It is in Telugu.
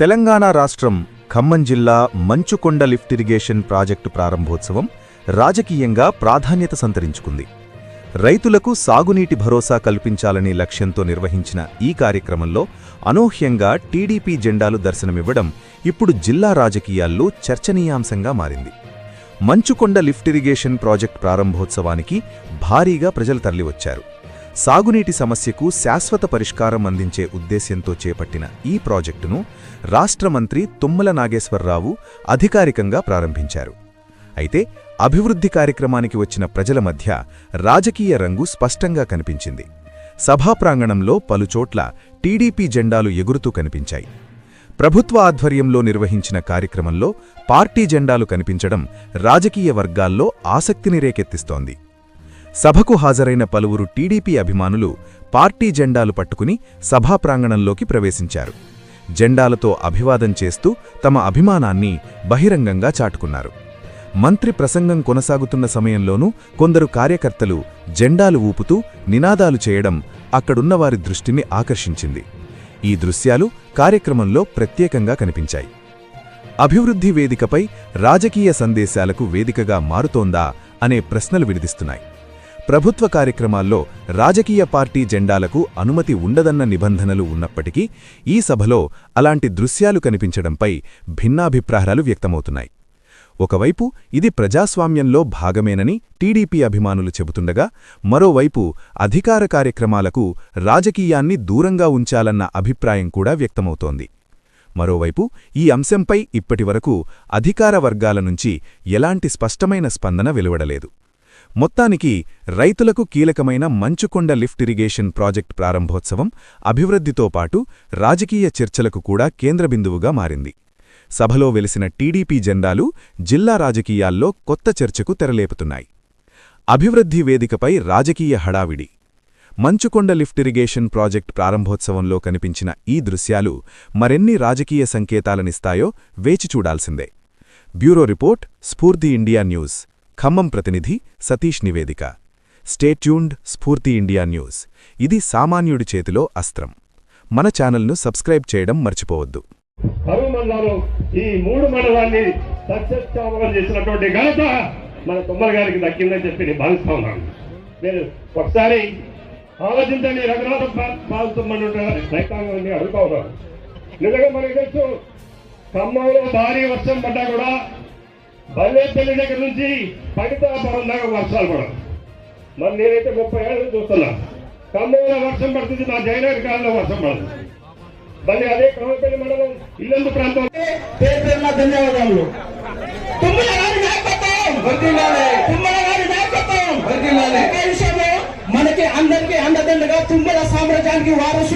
తెలంగాణ రాష్ట్రం ఖమ్మం జిల్లా మంచుకొండ లిఫ్ట్ ఇరిగేషన్ ప్రాజెక్టు ప్రారంభోత్సవం రాజకీయంగా ప్రాధాన్యత సంతరించుకుంది. రైతులకు సాగునీటి భరోసా కల్పించాలనే లక్ష్యంతో నిర్వహించిన ఈ కార్యక్రమంలో అనూహ్యంగా టీడీపీ జెండాలు దర్శనమివ్వడం ఇప్పుడు జిల్లా రాజకీయాల్లో చర్చనీయాంశంగా మారింది. మంచుకొండ లిఫ్ట్ ఇరిగేషన్ ప్రాజెక్ట్ ప్రారంభోత్సవానికి భారీగా ప్రజలు తరలివచ్చారు. సాగునీటి సమస్యకు శాశ్వత పరిష్కారం అందించే ఉద్దేశ్యంతో చేపట్టిన ఈ ప్రాజెక్టును రాష్ట్ర మంత్రి తుమ్మల నాగేశ్వరరావు అధికారికంగా ప్రారంభించారు. అయితే అభివృద్ధి కార్యక్రమానికి వచ్చిన ప్రజల మధ్య రాజకీయ రంగు స్పష్టంగా కనిపించింది. సభా ప్రాంగణంలో పలుచోట్ల టీడీపీ జెండాలు ఎగురుతూ కనిపించాయి. ప్రభుత్వ ఆధ్వర్యంలో నిర్వహించిన కార్యక్రమంలో పార్టీ జెండాలు కనిపించడం రాజకీయ వర్గాల్లో ఆసక్తిని రేకెత్తిస్తోంది. సభకు హాజరైన పలువురు టీడీపీ అభిమానులు పార్టీ జెండాలు పట్టుకుని సభా ప్రాంగణంలోకి ప్రవేశించారు. జెండాలతో అభివాదం చేస్తూ తమ అభిమానాన్ని బహిరంగంగా చాటుకున్నారు. మంత్రి ప్రసంగం కొనసాగుతున్న సమయంలోనూ కొందరు కార్యకర్తలు జెండాలు ఊపుతూ నినాదాలు చేయడం అక్కడున్నవారి దృష్టిని ఆకర్షించింది. ఈ దృశ్యాలు కార్యక్రమంలో ప్రత్యేకంగా కనిపించాయి. అభివృద్ధి వేదికపై రాజకీయ సందేశాలకు వేదికగా మారుతోందా అనే ప్రశ్నలు విడిదిస్తున్నాయి ప్రభుత్వ కార్యక్రమాల్లో రాజకీయ పార్టీ జెండాలకు అనుమతి ఉండదన్న నిబంధనలు ఉన్నప్పటికీ ఈ సభలో అలాంటి దృశ్యాలు కనిపించడంపై భిన్నాభిప్రాయాలు వ్యక్తమవుతున్నాయి. ఒకవైపు ఇది ప్రజాస్వామ్యంలో భాగమేనని టీడీపీ అభిమానులు చెబుతుండగా మరోవైపు అధికార కార్యక్రమాలకు రాజకీయాన్ని దూరంగా ఉంచాలన్న అభిప్రాయం కూడా వ్యక్తమవుతోంది. మరోవైపు ఈ అంశంపై ఇప్పటివరకు అధికార వర్గాల నుంచి ఎలాంటి స్పష్టమైన స్పందన వెలువడలేదు. మొత్తానికి రైతులకు కీలకమైన మంచుకొండ లిఫ్ట్ ఇరిగేషన్ ప్రాజెక్ట్ ప్రారంభోత్సవం అభివృద్ధితో పాటు రాజకీయ చర్చలకు కూడా కేంద్రబిందువుగా మారింది. సభలో వెలిసిన టీడీపీ జెండాలు జిల్లా రాజకీయాల్లో కొత్త చర్చకు తెరలేపుతున్నాయి. అభివృద్ధి వేదికపై రాజకీయ హడావిడి. మంచుకొండ లిఫ్ట్ ఇరిగేషన్ ప్రాజెక్ట్ ప్రారంభోత్సవంలో కనిపించిన ఈ దృశ్యాలు మరెన్ని రాజకీయ సంకేతాలనిస్తాయో వేచి చూడాల్సిందే. Bureau report Spoorthi India news. Khammam ప్రతినిధి సతీష్ నివేదిక. స్టేట్యూన్డ్ స్ఫూర్తి ఇండియా న్యూస్ ఇది సామాన్యుడి చేతిలో అస్త్రం. మన ఛానల్ను సబ్స్క్రైబ్ చేయడం మర్చిపోవద్దు. ఈ మూడు మండలాన్ని చేసినటువంటి ఘనత మన తుమ్మల గారికి దక్కిందని చెప్పి నేను భావిస్తా ఉన్నాను. ఒకసారి ఆలోచించండి రఘునాథ పాల్తుమ్మని రైతాంగాన్ని అడుగుతా ఉన్నాను. నిజంగా మనకి తెలుసు ఖమ్మంలో భారీ వర్షం పడ్డా కూడా బల్లేపల్లి దగ్గర నుంచి పడితాపురం దాకా వర్షాలు పడవు. మరి నేనైతే ముప్పై ఏళ్ళు చూస్తున్నా. ఖమ్మంలో వర్షం పడుతుంది నా జయనగర్ కాలంలో వర్షం పడుతుంది మళ్ళీ అదే క్రమపల్లి మండలం ఇల్లందు ప్రాంతం. పేరు పేరున ధన్యవాదాలు తుమ్మల గారి నాయకత్వం. తుమ్మల గారి నాయకత్వం. ఒక విషయంలో మనకి అందరికీ అండదండగా తుమ్మల సామ్రాజ్యానికి వారసుడు